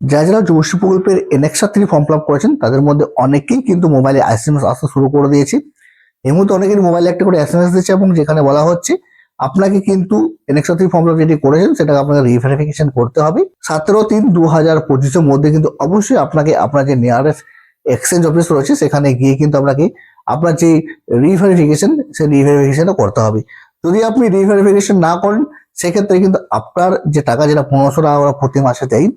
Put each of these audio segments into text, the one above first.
যারা যারা যুবশ্রী প্রকল্পের annexure three form fill up করেছেন, তাদের মধ্যে অনেকেই কিন্তু মোবাইলে এস এম এস আসতে শুরু করে দিয়েছে। এই মুহূর্তে অনেকের মোবাইলে একটা করে এস এম এস দিচ্ছে এবং যেখানে বলা হচ্ছে, আপনাকে কিন্তু annexure three form fill up যেটি করেছেন, সেটাকে আপনাকে রিভেরিফিকেশন করতে হবে। সতেরো তিন দু হাজার পঁচিশের মধ্যে কিন্তু অবশ্যই আপনাকে আপনার যে নিয়ারেস্ট এক্সচেঞ্জ অফিস রয়েছে, সেখানে গিয়ে কিন্তু আপনাকে আপনার যে রিভেরিফিকেশন সেই রিভেরিফিকেশনটা করতে হবে। যদি আপনি রিভেরিফিকেশন না করেন, সেক্ষেত্রে কিন্তু আপনার যে টাকা যেটা পনেরোশো টাকা প্রতি মাসে দেয়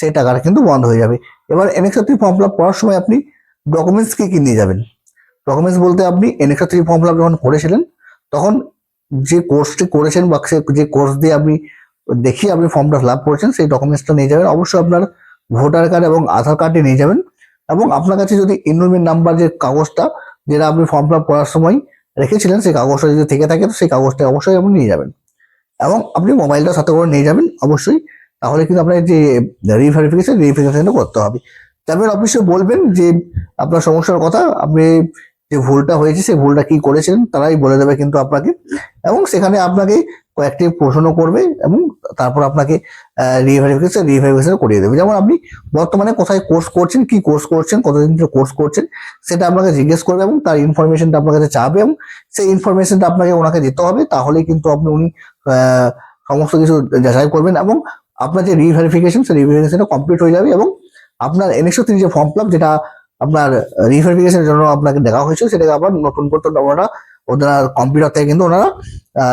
সেই টাকাটা কিন্তু বন্ধ হয়ে যাবে। এবার annexure three form fill up করার সময় আপনি ডকুমেন্টস কি কি নিয়ে যাবেন? ডকুমেন্টস বলতে আপনি annexure three form fill up যখন করেছিলেন, তখন যে কোর্সটি করেছেন বা যে কোর্স দিয়ে আপনি দেখিয়ে আপনি ফর্মটা ফিল আপ করেছেন, সেই ডকুমেন্টসটা নিয়ে যাবেন। অবশ্যই আপনার ভোটার কার্ড এবং আধার কার্ডটি নিয়ে যাবেন এবং আপনার কাছে যদি এনরোলমেন্ট নাম্বার যে কাগজটা যেটা আপনি ফর্ম ফিল আপ করার সময় রেখেছিলেন, সেই কাগজটা যদি থেকে থাকে, তো সেই কাগজটা অবশ্যই আপনি নিয়ে যাবেন। এবং আপনি মোবাইলটা সাথে করে নিয়ে যাবেন। অবশ্যই তাহলে কিন্তু আপনার যে রিভেরিফিকেশন রিভেরিফিকেশনটা করতে হবে। যাবেন অফিসে বলবেন যে, আপনার সমস্যার কথা, আপনি যে ভুলটা হয়েছে, সেই ভুলটা কি করেছেন, তারাই বলে দেবে কিন্তু আপনাকে। এবং সেখানে আপনাকে কয়েকটি প্রশ্ন করবে এবং তারপর আপনাকে রিভেরিফিকেশন রিভেরিফিকেশন করিয়ে দেবে। যেমন আপনি বর্তমানে কোথায় কোর্স করছেন, কি কোর্স করছেন, কতদিন ধরে কোর্স করছেন, সেটা আপনাকে জিজ্ঞেস করবে এবং তার ইনফরমেশনটা আপনার কাছে চাবে এবং সেই ইনফরমেশনটা আপনাকে ওনাকে দিতে হবে। তাহলেই কিন্তু আপনি উনি সমস্ত কিছু যাচাই করবেন এবং আপনার যে রিভেরিফিকেশন সেই রিভেরিফিকেশনটা কমপ্লিট হয়ে যাবে এবং আপনার এনএক্সও তিনি যে ফর্ম ফিল যেটা আপনার রিভেরিফিকেশনের জন্য আপনাকে দেখা হয়েছিল, সেটাকে আবার নতুন করতে ওনারা ওনারা কম্পিউটার থেকে কিন্তু ওনারা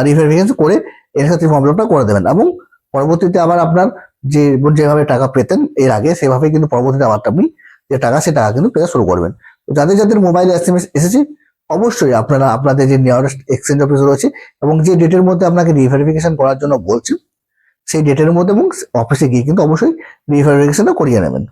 রিভেরিফিকেশন করে এনএক্সও থ্রি ফর্ম ফিলটা করে দেবেন। এবং পরবর্তীতে আবার আপনার যে, যেভাবে টাকা পেতেন এর আগে সেভাবে কিন্তু পরবর্তীতে আবার আপনি যে টাকা, সে টাকা কিন্তু পেতে শুরু করবেন। তো যাদের যাদের মোবাইলে এস এম এস এসেছে, অবশ্যই আপনারা, আপনাদের যে নিয়ারেস্ট এক্সচেঞ্জ অফিস রয়েছে এবং যে ডেটের মধ্যে আপনাকে রিভেরিফিকেশন করার জন্য বলছি সেই ডেটের মধ্যে এবং অফিসে গিয়ে কিন্তু অবশ্যই রিভেরিফিকেশনটা করিয়ে নেবেন।